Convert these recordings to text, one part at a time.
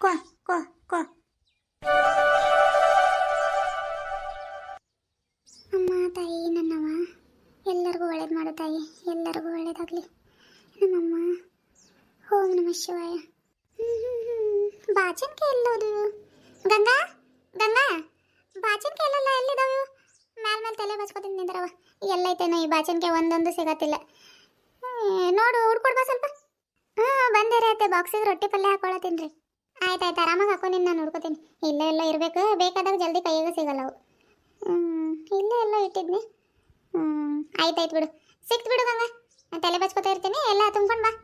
ಕೋ ಅಮ್ಮ, ತಾಯಿ ನನ್ನವ ಎಲ್ಲರಿಗೂ ಒಳ್ಳೇದು ಮಾಡು ತಾಯಿ, ಎಲ್ಲರಿಗೂ ಒಳ್ಳೇದಾಗಲಿ. ನಮ್ಮಮ್ಮ, ಓಂ ನಮ ಶಿವಾಯ. ಬಾಚನ್ಕೆ ಎಲ್ಲೋದು ಗಂಗಾ? ಗಂಗಾ? ಬಾಚನ್ಕೆ ಎಲ್ಲೆಲ್ಲ ಎಲ್ಲಿದಾವು ಮ್ಯಾಲ್ ಮೇಲೆ ತಲೆ ಬಚ್ಕೋತೀನಿ ನಿಂದ್ರವ ಎಲ್ಲೈತೇನೋ ಈ ಬಾಚನ್ಕೆ ಒಂದೊಂದು ಸಿಗತ್ತಿಲ್ಲ. ನೋಡು ಹುಡ್ಕೊಡ್ಬಾ ಸ್ವಲ್ಪ. ಹ್ಞೂ ಬಂದೇ ಅತ್ತೆ ಬಾಕ್ಸಿಗೆ ರೊಟ್ಟಿ ಪಲ್ಯ ಹಾಕೊಳತ್ತೀನಿ ರೀ. ಆಯ್ತು ಆಯ್ತು ಆರಾಮಾಗಿ ನಿನ್ನ ನಾನು ನೋಡ್ಕೋತೀನಿ. ಇಲ್ಲೇ ಎಲ್ಲ ಇರಬೇಕು, ಬೇಕಾದಾಗ ಜಲ್ದಿ ಕೈಯಾಗ ಸಿಗಲ್ಲ ಅವು. ಇಲ್ಲೇ ಎಲ್ಲ ಇಟ್ಟಿದ್ನಿ. ಹ್ಞೂ ಆಯ್ತು ಆಯ್ತು ಬಿಡು. ಸಿಕ್ತು ಬಿಡು ಗಂಗ. ತಲೆ ಬಚ್ಕೋತಾ ಇರ್ತೀನಿ, ಎಲ್ಲ ತುಂಬ್ಕೊಂಡು ಬಾ.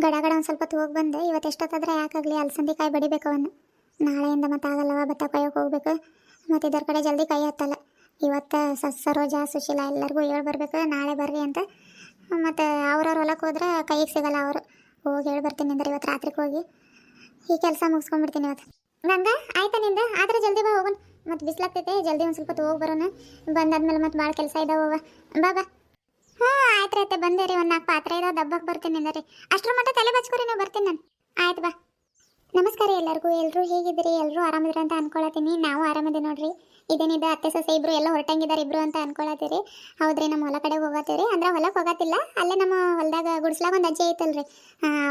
ಗಡ ಗಡ ಒಂದು ಸ್ವಲ್ಪ ಹೊತ್ತು ಹೋಗಿ ಬಂದೆ, ಇವತ್ತು ಎಷ್ಟೊತ್ತಾದ್ರೆ ಯಾಕಾಗಲಿ ಅಲಸಂದಿ ಕಾಯಿ ಬಡಿಬೇಕು ಅವನು. ನಾಳೆಯಿಂದ ಮತ್ತೆ ಆಗಲ್ಲವ ಭತ್ತ ಕೊಯ್ಯೋಕೆ ಹೋಗ್ಬೇಕು. ಮತ್ತು ಇದರ ಕಡೆ ಜಲ್ದಿ ಕೈ ಹತ್ತಲ್ಲ. ಇವತ್ತು ಸ- ಸರೋಜ ಸುಶೀಲಾ ಎಲ್ಲರಿಗೂ ಹೇಳಿ ಬರಬೇಕು, ನಾಳೆ ಬರ್ರಿ ಅಂತ. ಮತ್ತು ಅವ್ರವ್ರ ಹೊಲಕ್ಕೆ ಹೋದ್ರೆ ಕೈಗೆ ಸಿಗಲ್ಲ ಅವರು. ಹೋಗಿ ಹೇಳಿ ಬರ್ತೀನಿ ಅಂದ್ರೆ ಇವತ್ತು ರಾತ್ರಿಗೆ ಹೋಗಿ ಈ ಕೆಲಸ ಮುಗಿಸ್ಕೊಂಡ್ಬಿಡ್ತೀನಿ ಇವತ್ತು. ನಂಗೆ ಆಯ್ತಾ ನಿಂದ? ಆದ್ರೆ ಜಲ್ದಿ ಬಾ, ಹೋಗೋಣ. ಮತ್ತು ಬಿಸ್ಲಾಗ್ತೈತೆ, ಜಲ್ದಿ ಒಂದು ಸ್ವಲ್ಪ ಹೋಗಿ ಬರೋಣ. ಬಂದಾದ್ಮೇಲೆ ಮತ್ತೆ ಭಾಳ ಕೆಲಸ ಇದಾವ ಬಾ ಬಾ. ಹಾಂ ಆಯ್ತು ಆಯ್ತು ಬಂದೆ ರೀ. ಒಂದು ನಾಲ್ಕು ಪಾತ್ರೆ ಇದಾವೆ ದಬ್ಬಕ್ಕೆ ಬರ್ತೀನಿ ಅಂದ ರೀ. ಅಷ್ಟರ ಮಟ್ಟ ತಲೆ ಬಚ್ಕೊರಿ, ನೀವು ಬರ್ತೀನಿ ನಾನು. ಆಯ್ತು ಬಾ. ನಮಸ್ಕಾರ ಎಲ್ಲರಿಗೂ. ಎಲ್ಲರೂ ಹೇಗಿದ್ದೀರಿ? ಎಲ್ಲರೂ ಆರಾಮಿದ್ರೆ ಅಂತ ಅನ್ಕೊಳತೀನಿ ನಾವು ಆರಾಮಿದೆ ನೋಡ್ರಿ. ಇದೇನಿದೆ? ಅತ್ತೆ, ಸೊಸೆ ಇಬ್ರು ಎಲ್ಲ ಹೊರಟಂಗಿದ್ದಾರೆ ಇಬ್ರು ಅಂತ ಅನ್ಕೊಳತ್ತೀರಿ. ಹೌದ್ರಿ, ನಮ್ಮ ಹೊಲ ಕಡೆ ಹೋಗತ್ತೀರಿ. ಅಂದ್ರೆ ಹೊಲಕ್ಕೆ ಹೋಗತ್ತಿಲ್ಲ. ಅಲ್ಲೇ ನಮ್ಮ ಹೊಲದಾಗ ಗುಡಿಸ್ಲಾಗ ಒಂದು ಅಜ್ಜಿ ಐತಲ್ರಿ.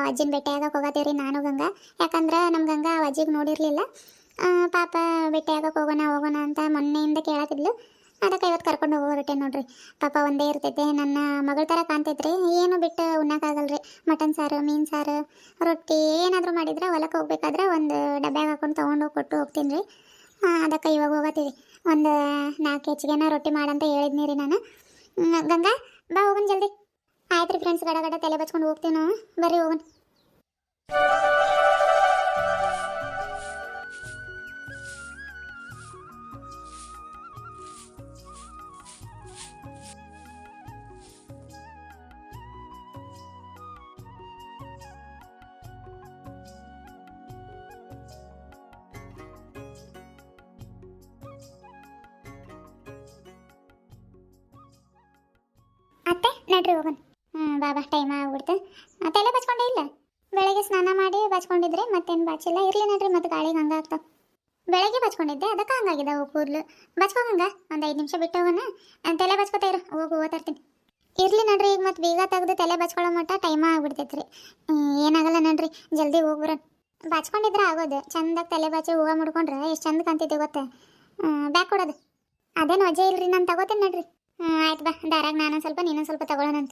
ಅಜ್ಜಿನ ಬೆಟ್ಟೆಯಾಗಕ್ಕೆ ಆಗಕ್ಕೆ ಹೋಗತ್ತೀವ್ರಿ ನಾನು ಗಂಗಾ. ಯಾಕಂದ್ರೆ ನಮ್ಮ ಗಂಗಾ ಅಜ್ಜಿಗೆ ನೋಡಿರಲಿಲ್ಲ. ಪಾಪ ಬೆಟ್ಟೆಯಾಗಕ್ಕೆ ಹೋಗೋಣ ಹೋಗೋಣ ಅಂತ ಮೊನ್ನೆಯಿಂದ ಕೇಳತ್ತಿದ್ಲು. ಅದಕ್ಕೆ ಇವತ್ತು ಕರ್ಕೊಂಡು ಹೋಗ್ಬಿಟ್ಟೆ ನೋಡ್ರಿ. ಪಾಪ ಒಂದೇ ಇರ್ತೈತೆ, ನನ್ನ ಮಗಳ ಥರ ಕಾಣ್ತೈತ್ರಿ. ಏನು ಬಿಟ್ಟು ಉಣ್ಣಕ್ಕಾಗಲ್ರಿ. ಮಟನ್ ಸಾರು, ಮೀನು ಸಾರು, ರೊಟ್ಟಿ ಏನಾದರೂ ಮಾಡಿದ್ರೆ ಹೊಲಕ್ಕೆ ಹೋಗ್ಬೇಕಾದ್ರೆ ಒಂದು ಡಬ್ಯಾಗ ಹಾಕೊಂಡು ತೊಗೊಂಡು ಹೋಗಿ ಕೊಟ್ಟು ಹೋಗ್ತೀನಿ ರೀ. ಅದಕ್ಕೆ ಇವಾಗ ಹೋಗತ್ತೀವಿ. ಒಂದು ನಾಲ್ಕು ಹೆಚ್ಚಿಗೆನ ರೊಟ್ಟಿ ಮಾಡಂತ ಹೇಳಿದ್ನಿ ರೀ ನಾನು. ಗಂಗಾ, ಬಾ ಹೋಗೋಣ ಜಲ್ದಿ. ಆಯ್ತು ರೀ ಫ್ರೆಂಡ್ಸ್ ಗಡಗಡ ಗಡ ತಲೆ ಬಚ್ಕೊಂಡು ಹೋಗ್ತೀವಿ ನಾವು. ಬರ್ರಿ ಹೋಗೋಣ ನಡ್ರಿ ಹೋಗನ್ ಹ್ಞೂ ಬಾಬಾ ಟೈಮ್ ಆಗ್ಬಿಡ್ತು. ತಲೆ ಬಚ್ಕೊಂಡೇ ಇಲ್ಲ? ಬೆಳಗ್ಗೆ ಸ್ನಾನ ಮಾಡಿ ಬಚ್ಕೊಂಡಿದ್ರೆ, ಮತ್ತೇನು ಬಾಚಿಲ್ಲ ಇರಲಿ ನಡ್ರಿ, ಮತ್ತೆ ಗಾಳಿಗೆ ಹಂಗಾಗ್ತಾವ ಬೆಳಗ್ಗೆ ಬಚ್ಕೊಂಡಿದ್ದೆ, ಅದಕ್ಕೆ ಹಂಗಾಗಿದೆ ಹೋಗಿ ಕೂದಲು ಬಚ್ಕೋಗಂಗ ಒಂದು ಐದು ನಿಮಿಷ ಬಿಟ್ಟು ಹೋಗೋಣ. ತಲೆ ಬಚ್ಕೋತಾ ಇರು, ಹೋಗಿ, ಓದ್ತಾರ್ತೀನಿ. ಇರಲಿ ನಡ್ರಿ, ಈಗ ಮತ್ತೆ ಬೀಗ ತೆಗೆದು ತಲೆ ಬಚ್ಕೊಳ್ಳೋ ಮಟ್ಟ ಟೈಮ್ ಆಗ್ಬಿಡ್ತೈತಿ ರೀ ಏನಾಗಲ್ಲ ನಡ್ರಿ, ಜಲ್ದಿ ಹೋಗ್ಬರೋಣ ಬಚ್ಕೊಂಡಿದ್ರೆ ಆಗೋದು, ಚಂದಾಗಿ ತಲೆ ಬಾಚಿ ಹೂವು ಮುಡ್ಕೊಂಡ್ರೆ ಎಷ್ಟು ಚಂದ ಕಾಣ್ತಿದೆ ಗೊತ್ತಾ? ಬ್ಯಾಕ್ ಕೊಡೋದು. ಅದೇನು ಅಜ್ಜೆ ಇಲ್ರಿ, ನಾನು ತಗೋತೀನಿ ನಡ್ರಿ. ಹ್ಞೂ ಆಯ್ತು ಬಾ. ದಾರಾಗ ನಾನು ಸ್ವಲ್ಪ ನೀನು ಸ್ವಲ್ಪ ತಗೊಳ್ಳೋಣಂತ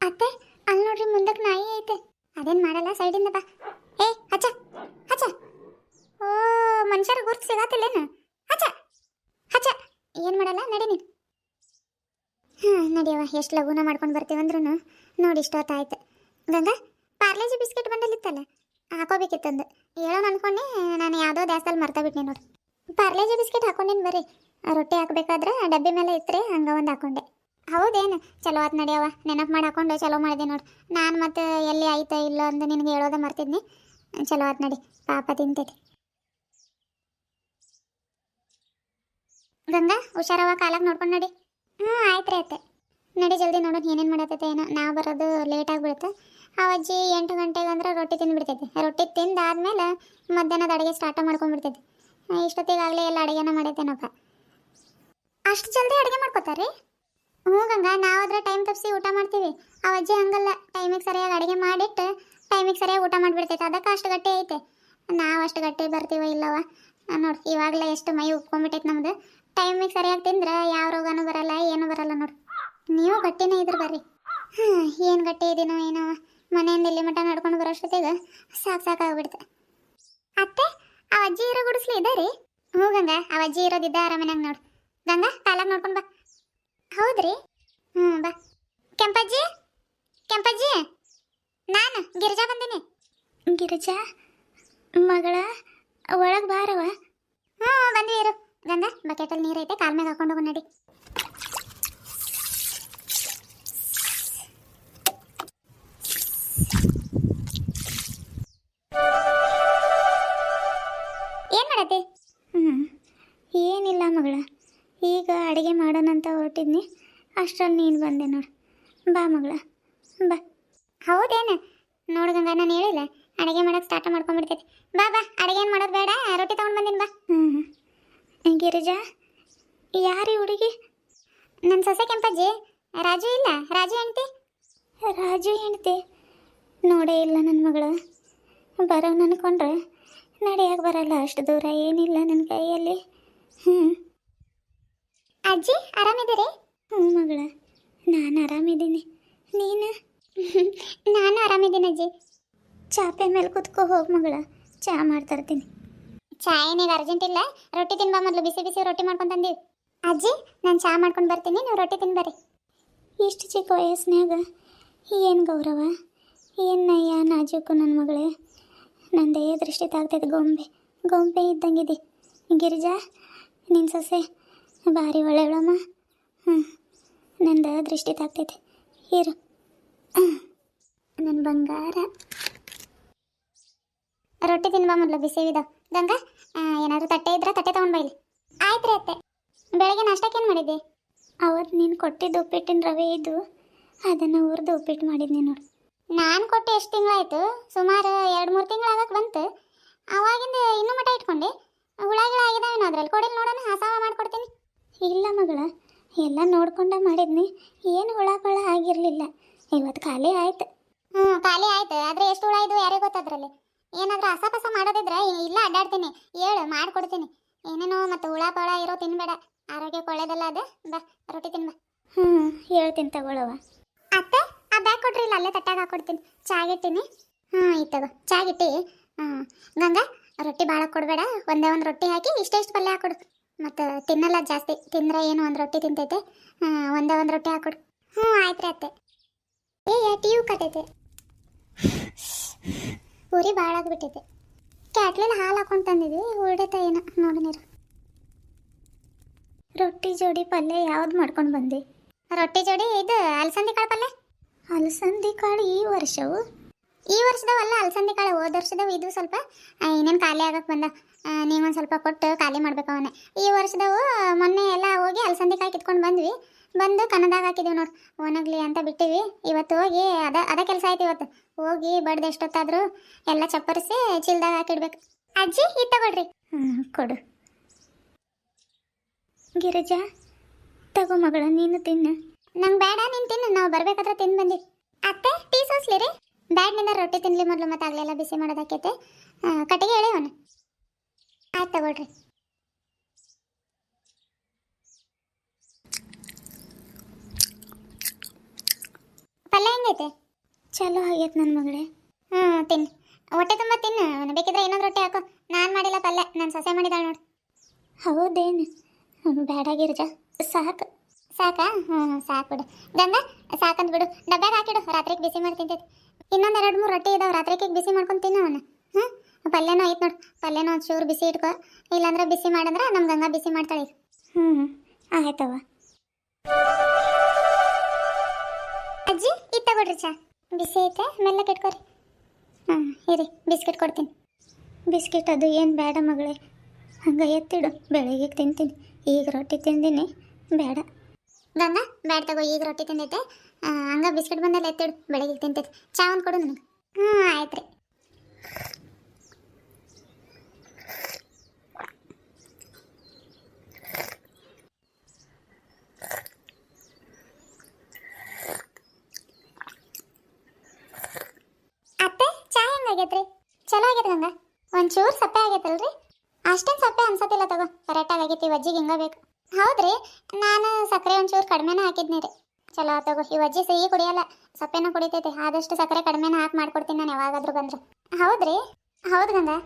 ಅತ್ತೆ ಅಲ್ಲಿ ನೋಡ್ರಿ ಮುಂದಕ್ಕೆ ನಾಯಿ ಐತೆ. ಅದೇನು ಮಾಡಲ್ಲ? ಸೈಡಿಂದ ಬಾ. ಏ, ಹಚ್ಚ ಹಚ್ಚ. ಓ, ಮನುಷ್ಯರ ಗುರ್ತು ಸಿಗತ್ತಿಲ್ಲೇನು ಹಚ್ಚ ಹಚ್ಚ. ಏನು ಮಾಡಲ್ಲ? ನಡಿ ನೀನು. ಹಾಂ ನಡಿಯವ ಎಷ್ಟು ಲಘುನ ಮಾಡ್ಕೊಂಡು ಬರ್ತೀವಂದ್ರೂ ನೋಡಿ ಇಷ್ಟೊತ್ತಾಯ್ತು ಗಂಗಾ ಪಾರ್ಲೇಜಿ ಬಿಸ್ಕೆಟ್ ಬಂದಲ್ಲಿತ್ತಲ್ಲ ಹಾಕೋಬೇಕಿತ್ತಂದು. ಹೇಳೋಣ ಅನ್ಕೊಂಡೆ, ನಾನು ಯಾವುದೋ ದ್ಯಾಸದಲ್ಲಿ ಮರ್ತಾ ಬಿಟ್ನಿ ನೋಡಿ. ಪಾರ್ಲೇಜಿ ಬಿಸ್ಕೆಟ್ ಹಾಕೊಂಡಿನಿ ಬರ್ರಿ? ರೊಟ್ಟಿ ಹಾಕ್ಬೇಕಾದ್ರೆ ಡಬ್ಬಿ ಮೇಲೆ ಇತ್ತರೆ ಹಂಗೆ ಒಂದು ಹಾಕೊಂಡೆ. ಹೌದೇನು? ಚಲೋ ಆತ್ ನಡಿಯವ ನೆನಪು ಮಾಡಿ ಹಾಕೊಂಡು ಚಲೋ ಮಾಡಿದೆ ನೋಡಿ. ನಾನು ಮತ್ತೆ ಎಲ್ಲಿ ಆಯ್ತಾ ಇಲ್ಲ ಅಂತ ನಿನಗೆ ಹೇಳೋದೇ ಮರ್ತಿದ್ನಿ. ಚಲೋ ಆತ್ ನಡಿ, ಪಾಪ ತಿಂತೈತಿ. ಗಂಗಾ ಹುಷಾರವ ಕಾಲಾಗ ನೋಡ್ಕೊಂಡು ನಡಿ. ಹ್ಞೂ ಆಯ್ತು ರೀ ಅತ್ತೆ. ನಡಿ ಜಲ್ದಿ ನೋಡೋಣ ಏನೇನು ಮಾಡತ್ತೈತೆ ಏನೋ. ನಾವು ಬರೋದು ಲೇಟ್ ಆಗಿಬಿಡುತ್ತೆ. ಆ ಅಜ್ಜಿ ಎಂಟು ಗಂಟೆಗೆ ಅಂದ್ರೆ ರೊಟ್ಟಿ ತಿಂದುಬಿಡ್ತೈತಿ. ರೊಟ್ಟಿ ತಿಂದಾದ್ಮೇಲೆ ಮಧ್ಯಾಹ್ನದ ಅಡುಗೆ ಸ್ಟಾರ್ಟ್ ಮಾಡ್ಕೊಂಡ್ಬಿಡ್ತೈತಿ. ಇಷ್ಟೊತ್ತಿಗಾಗಲೇ ಎಲ್ಲ ಅಡುಗೆನ ಮಾಡೈತೇನಪ್ಪ ಅಷ್ಟು ಜಲ್ದಿ ಅಡುಗೆ ಮಾಡ್ಕೋತಾರೆ ಹ್ಞೂ ನಾವು ನಾವಾದ್ರೆ ಟೈಮ್ ತಪ್ಪಿಸಿ ಊಟ ಮಾಡ್ತೀವಿ. ಆ ಅಜ್ಜಿ ಹಂಗಲ್ಲ ಟೈಮಿಗೆ ಸರಿಯಾಗಿ ಅಡುಗೆ ಮಾಡಿಟ್ಟು ಟೈಮಿಗೆ ಸರಿಯಾಗಿ ಊಟ ಮಾಡಿಬಿಡ್ತೈತೆ. ಅದಕ್ಕೆ ಅಷ್ಟು ಗಟ್ಟಿ ಐತೆ. ನಾವು ಅಷ್ಟು ಗಟ್ಟಿ ಬರ್ತೀವ ಇಲ್ಲವ? ನೋಡಿ, ಇವಾಗಲೇ ಎಷ್ಟು ಮೈ ಉಕ್ಕೊಂಬಿಟ್ಟೈತೆ ನಮ್ದು. ಟೈಮಿಗೆ ಸರಿಯಾಗಿ ತಿಂದ್ರೆ ಯಾವ ರೋಗನೂ ಬರಲ್ಲ, ಏನೂ ಬರಲ್ಲ ನೋಡಿ. ನೀವು ಗಟ್ಟಿನೇ ಇದ್ರ ಬರ್ರಿ. ಹಾಂ, ಏನು ಗಟ್ಟಿ ಇದೀನೋ ಏನೋ. ಮನೆಯಿಂದ ಇಲ್ಲಿ ಮಟ್ಟ ನಡ್ಕೊಂಡು ಬರೋಷ್ಟೊತ್ತಿಗೆ ಸಾಕು ಸಾಕಾಗ್ಬಿಡ್ತೆ. ಅತ್ತೆ ಆ ಅಜ್ಜಿ ಇರೋ ಗುಡಿಸ್ಲಿ ಇದೆ ರೀ ಹ್ಞೂ ಗಂಗಾ ಆ ಅಜ್ಜಿ ಇರೋದಿದ್ದ ಆರಾಮನಾಗ ನೋಡು. ಗಂಗಾ ಕಾಲಾಗ ನೋಡ್ಕೊಂಡು ಬಾ. ಹೌದ್ರಿ? ಹ್ಞೂ, ಬಾ. ಕೆಂಪಜ್ಜಿ? ಕೆಂಪಜ್ಜಿ? ನಾನು, ಗಿರಿಜಾ ಬಂದೀನಿ. ಗಿರಿಜಾ? ಮಗಳ, ಒಳಗೆ ಬಾರವ ಹ್ಞೂ, ಬಂದ್ವಿ ಇರು. ಗಂಗಾ, ಬಕೆಟಲ್ಲಿ ನೀರೈತೆ, ಕಾಲ್ ಮ್ಯಾಗ ಹಾಕೊಂಡು ಹೋಗು ನಡಿ. ಹೊರಟಿದ್ನಿ ಅಷ್ಟರಲ್ಲಿ ನೀನು ಬಂದೆ ನೋಡು. ಬಾ ಮಗಳ ಬಾ. ಹೌದೇನ? ನೋಡು ಗಂಗಾ ನಾನು ಹೇಳಿಲ್ಲ. ಅಡುಗೆ ಮಾಡೋಕೆ ಸ್ಟಾರ್ಟ್ ಮಾಡ್ಕೊಂಡ್ಬಿಡ್ತೈತಿ. ಬಾ ಬಾ. ಅಡುಗೆ ಏನು ಮಾಡೋದು ಬೇಡ. ರೊಟ್ಟಿ ತೊಗೊಂಡು ಬಂದೀನಿ ಬಾ. ಹ್ಞೂ ಗಿರಿಜಾ ಯಾರಿ ಹುಡುಗಿ? ನನ್ನ ಸೊಸೆ ಕೆಂಪಜ್ಜಿ. ರಾಜು ಇಲ್ಲ? ರಾಜು ಹೆಂಡ್ತಿ? ರಾಜು ಹೆಂಡ್ತಿ? ನೋಡೇ ಇಲ್ಲ ನನ್ನ ಮಗಳು. ಬರೋ ಅನ್ಕೊಂಡ್ರೆ ನಡಿಯಾಗಿ ಬರಲ್ಲ. ಅಷ್ಟು ದೂರ ಏನಿಲ್ಲ ನನ್ನ ಕೈಯಲ್ಲಿ. ಹ್ಞೂ ಅಜ್ಜಿ ಆರಾಮಿದ್ದೀರಿ? ಹ್ಞೂ ಮಗಳ ನಾನು ಆರಾಮಿದ್ದೀನಿ. ನೀನು? ನಾನು ಆರಾಮಿದ್ದೀನಿ ಅಜ್ಜಿ. ಚಾಪೆ ಮೇಲೆ ಕುತ್ಕೋ ಹೋಗಿ ಮಗಳ ಚಾ ಮಾಡ್ತರ್ತೀನಿ ಚಾ ಏನಿಗೆ ಅರ್ಜೆಂಟ್ ಇಲ್ಲ. ರೊಟ್ಟಿ ತಿನ್ಬಾ ಮೊದಲು ಬಿಸಿ ಬಿಸಿ ರೊಟ್ಟಿ ಮಾಡ್ಕೊಂಡು ತಂದೀವಿ. ಅಜ್ಜಿ ನಾನು ಚಾ ಮಾಡ್ಕೊಂಡು ಬರ್ತೀನಿ ನೀವು ರೊಟ್ಟಿ ತಿನ್ಬರ್ರಿ. ಇಷ್ಟು ಚಿಕ್ಕ ವಯಸ್ಸಿನಾಗ ಏನು ಗೌರವ? ಏನು ನಯ್ಯ ನಾಜೂಕು ನನ್ನ ಮಗಳೇ? ನಂದೇ ದೃಷ್ಟಿ ತಾಗ್ತೈತೆ ಗೊಂಬೆ. ಗೊಂಬೆ ಇದ್ದಂಗಿದೆ. ಗಿರಿಜಾ ನಿನ್ನ ಸೊಸೆ ಭಾರಿ ಒಳ್ಳೆಯವಳಮ್ಮ ಹ್ಞೂ ನಂದು ದೃಷ್ಟಿ ತಾಗ್ತೈತೆ. ಇರು. ನನ್ನ ಬಂಗಾರ. ರೊಟ್ಟಿ ತಿನ್ಬಾ ಮೊದಲು ಬಿಸಿವಿದ ಗಂಗಾ ಏನಾದರೂ ತಟ್ಟೆ ಇದ್ರೆ ತಟ್ಟೆ ತೊಗೊಂಡು ಬೈಲಿ ಆಯ್ತು ರೀ ಅತ್ತೆ. ಬೆಳಗ್ಗೆ ನಾಷ್ಟಕ್ಕೆ ಏನು ಮಾಡಿದ್ದೆ? ಅವತ್ತು ನೀನು ಕೊಟ್ಟಿದ್ದು ಉಪ್ಪಿಟ್ಟಿನ ರವೆ ಇದ್ದು, ಅದನ್ನು ಹುರಿದು ಉಪ್ಪಿಟ್ಟು ಮಾಡಿದ್ನಿ ನೋಡು. ನಾನು ಕೊಟ್ಟು ಎಷ್ಟು ತಿಂಗಳಾಯ್ತು? ಸುಮಾರು ಎರಡು ಮೂರು ತಿಂಗಳಾಗಕ್ಕೆ ಬಂತು. ಅವಾಗಿಂದ ಇನ್ನೂ ಮಠ ಇಟ್ಕೊಂಡೆ. ಹುಳಗಳು ಆಗಿದಾವೇನೋ ಕೊಡಿಲ್ಲ ಕೊಡಿಲ್ ನೋಡೋಣ ಹಸಾವ ಮಾಡ್ಕೊಡ್ತೀನಿ. ಇಲ್ಲ ಮಗಳ ಎಲ್ಲ ನೋಡ್ಕೊಂಡ ಮಾಡಿದ್ನಿ. ಏನು ಹುಳ ಪಳ ಆಗಿರಲಿಲ್ಲ. ಇವತ್ತು ಖಾಲಿ ಆಯ್ತು. ಹ್ಞೂ ಖಾಲಿ ಆಯ್ತು. ಆದರೆ ಎಷ್ಟು ಹುಳ ಇದು ಯಾರೇ ಗೊತ್ತದ್ರಲ್ಲಿ ಏನಾದರೂ ಹಸ ಮಾಡೋದಿದ್ರೆ ಇಲ್ಲ ಅಡ್ಡಾಡ್ತೀನಿ. ಹೇಳು ಮಾಡ್ಕೊಡ್ತೀನಿ. ಏನೇನೋ ಮತ್ತು ಹುಳ ಪಳ ಇರೋ ತಿನ್ಬೇಡ. ಆರೋಗ್ಯಕ್ಕೆ ಒಳ್ಳೇದಲ್ಲ ಅದು. ಬಾ ರೊಟ್ಟಿ ತಿನ್ಬಾ. ಹ್ಞೂ ಹೇಳ್ತೀನಿ ತಗೊಳವ. ಅತ್ತೆ ಆ ಬ್ಯಾಗ್ ಕೊಡ್ರಿ ಇಲ್ಲ ಅಲ್ಲೇ ತಟ್ಟಾಗ ಹಾಕೊಡ್ತೀನಿ. ಚಾಗಿಟ್ಟಿನಿ ಹಾಂ ಚಾ ಚಾಗಿಟ್ಟಿ ಹಾಂ ಗಂಗಾ ರೊಟ್ಟಿ ಭಾಳ ಕೊಡಬೇಡ. ಒಂದೇ ಒಂದು ರೊಟ್ಟಿ ಹಾಕಿ ಇಷ್ಟೇ ಇಷ್ಟು ಪಲ್ಯ ಹಾಕೊಡು. ಮತ್ತು ತಿನ್ನಲ್ಲ ಜಾಸ್ತಿ. ತಿಂದರೆ ಏನು ಒಂದು ರೊಟ್ಟಿ ತಿಂತೈತೆ. ಒಂದೇ ಒಂದು ರೊಟ್ಟಿ ಹಾಕೊಡು ಹ್ಞೂ ಆಯ್ತು ರೀ ಅತ್ತೆ. ಏ ಟಿ ಯು ಕಟ್ಟೈತೆ ಉರಿ ಭಾಳ ಆಗಿಬಿಟ್ಟೈತೆ ಕ್ಯಾಟ್ಲಲ್ಲಿ ಹಾಲು ಹಾಕೊಂಡು ತಂದಿದ್ವಿ ಉಳ್ದೈತೆ ಏನೋ, ನೋಡಿ ನೀರು. ರೊಟ್ಟಿ ಜೋಡಿ ಪಲ್ಯ ಯಾವ್ದು ಮಾಡ್ಕೊಂಡು ಬಂದಿ? ರೊಟ್ಟಿ ಜೋಡಿ ಇದು ಅಲಸಂದಿ ಕಾಳು ಪಲ್ಯ? ಅಲಸಂದಿ ಕಾಳು ಈ ವರ್ಷವು? ಈ ವರ್ಷದವಲ್ಲ ಅಲಸಂದಿ ಕಾಳು ಹೋದ ವರ್ಷದವು, ಇದು ಸ್ವಲ್ಪ ಏನೇನು ಖಾಲಿ ಆಗಕ್ಕೆ ಬಂದ. ನೀವೊಂದು ಸ್ವಲ್ಪ ಕೊಟ್ಟು ಖಾಲಿ ಮಾಡ್ಬೇಕು ಅವನೇ. ಈ ವರ್ಷದವು ಮೊನ್ನೆ ಎಲ್ಲ ಹೋಗಿ ಅಲಸಂದಿ ಕಾಯಿ ಕಿತ್ಕೊಂಡು ಬಂದ್ವಿ. ಬಂದು ಕನ್ನದಾಗ ಹಾಕಿದ್ವಿ ನೋಡಿ ಒಣಗ್ಲಿ ಅಂತ ಬಿಟ್ಟಿವಿ. ಇವತ್ತು ಹೋಗಿ ಅದ ಅದ ಕೆಲಸ ಆಯ್ತು ಇವತ್ತು. ಹೋಗಿ ಬಡ್ದು ಎಷ್ಟೊತ್ತಾದರೂ ಎಲ್ಲ ಚಪ್ಪರಿಸಿ ಚೀಲ್ದಾಗ ಹಾಕಿಡ್ಬೇಕು. ಅಜ್ಜಿ ಇದು ತಗೊಳ್ರಿ. ಹ್ಞೂ ಕೊಡು. ಗಿರಿಜಾ ತಗೋ ಮಗಳ ನೀನು ತಿನ್ನು. ನಂಗೆ ಬೇಡ ನೀನು ತಿನ್ನು. ನಾವು ಬರ್ಬೇಕಾದ್ರೆ ತಿಂದು ಬಂದಿ ಅತ್ತೆ ಟೀ ಸೋಸ್ಲಿ ರೀ. ಬ್ಯಾಡ್ನಿಂದ ರೊಟ್ಟಿ ತಿನ್ಲಿ ಮೊದಲು ಮತ್ತೆ ಆಗಲೆಲ್ಲ ಬಿಸಿ ಮಾಡೋದಾಕೈತೆ ಆ, ಕಟ್ಟಿಗೆ ಹೇಳಿ ಅವನು ಆಯ್ತು ತಗೊಳ್ರಿ. ಪಲ್ಯ ಹೆಂಗೈತೆ? ಚಲೋ ಆಗೈತೆ ನನ್ನ ಮಗಳೇ. ಹ್ಞೂ ತಿನ್ನು ಹೊಟ್ಟೆ ತುಂಬ ತಿನ್ನು ಬೇಕಿದ್ರೆ ಇನ್ನೊಂದು ರೊಟ್ಟಿ ಹಾಕು. ನಾನು ಮಾಡಿಲ್ಲ ಪಲ್ಯ. ನಾನು ಸೊಸೆ ಮಾಡಿದ್ದಾಳೆ ನೋಡು. ಹೌದೇನು? ಬೇಡ ಗಿರಿಜ ಸಾಕು. ಸಾಕಾ? ಹ್ಞೂ ಸಾಕು ಬಿಡು. ಗಂಗಾ ಸಾಕಂತ ಬಿಡು. ಡಬ್ಬ್ಯಾಗ ಹಾಕಿಡು. ರಾತ್ರಿಗೆ ಬಿಸಿ ಮಾಡಿ ತಿಂತೈತಿ. ಇನ್ನೊಂದು ಎರಡು ಮೂರು ರೊಟ್ಟಿ ಇದಾವೆ. ರಾತ್ರಿಗೆ ಬಿಸಿ ಮಾಡ್ಕೊಂಡು ತಿನ್ನು ಅವನು. ಹಾಂ ಪಲ್ಯನೂ ಐತೆ ನೋಡು. ಪಲ್ಯನೂ ಒಂದು ಚೂರು ಬಿಸಿ ಇಟ್ಕೋ. ಇಲ್ಲಾಂದ್ರೆ ಬಿಸಿ ಮಾಡಂದ್ರೆ ನಮ್ಮ ಗಂಗಾ ಬಿಸಿ ಮಾಡ್ತಾಳೆ ಹ್ಞೂ ಹ್ಞೂ ಆಯ್ತವ ಅಜ್ಜಿ ಇದು ತಗೊಳ್ರಿ ಚಾ. ಬಿಸಿ ಐತೆ ಮೆಲ್ಲ ಇಟ್ಕೊರಿ. ಹಾಂ ಇರಿ ಬಿಸ್ಕಿಟ್ ಕೊಡ್ತೀನಿ. ಬಿಸ್ಕಿಟ್ ಅದು ಏನು ಬೇಡ ಮಗಳೇ. ಹಂಗೆ ಎತ್ತಿಡು ಬೆಳಗ್ಗೆ ತಿಂತೀನಿ. ಈಗ ರೊಟ್ಟಿ ತಿಂದೀನಿ ಬೇಡ. ಗಂಗಾ ಬೇಡ ತಗೋ ಈಗ ರೊಟ್ಟಿ ತಿಂದೈತೆ. ಹಂಗೆ ಹಂಗ ಬಿಸ್ಕಿಟ್ ಬಂದಲ್ಲಿ ಎತ್ತಿಡು ಬೆಳಗ್ಗೆ ತಿಂತೈತೆ. ಚಾ ಒಂದು ಕೊಡು ನನಗೆ. ಹ್ಞೂ ಆಯ್ತು ರೀ ಅತ್ತೆ ಚಾ ಹೆಂಗಾಗೈತ್ರಿ ಚಲೋ ಆಗೈತೆ ಗಂಗಾ ಒಂಚೂರು ಸಪ್ಪೆ ಆಗೈತಲ್ರಿ ಅಷ್ಟೇನು ಅನ್ಸತ್ತಿಲ್ಲ ತಗೋ ಕರೆಕ್ಟಾಗಿ ಆಗೈತಿ ವಜ್ಜಿಗೆ ಹಿಂಗ ಬೇಕು. ಹೌದ್ರಿ, ನಾನು ಸಕ್ಕರೆ ಒಂಚೂರು ಕಡಿಮೆನ ಹಾಕಿದ್ನಿ ರೀ. ಚಲೋ ತಗೋ, ಈ ವಜ್ಜಿ ಸಿಹಿ ಕುಡಿಯಲ್ಲ, ಸಪ್ಪೆನ ಕುಡಿತೈತೆ, ಆದಷ್ಟು ಸಕ್ಕರೆ ಕಡಿಮೆನ ಹಾಕಿ ಮಾಡ್ಕೊಡ್ತೀನಿ ನಾನು ಯಾವಾಗಾದ್ರೂ ಬಂದ್ರೆ. ಹೌದ್ರಿ, ಹೌದು ಗಂಗಾ.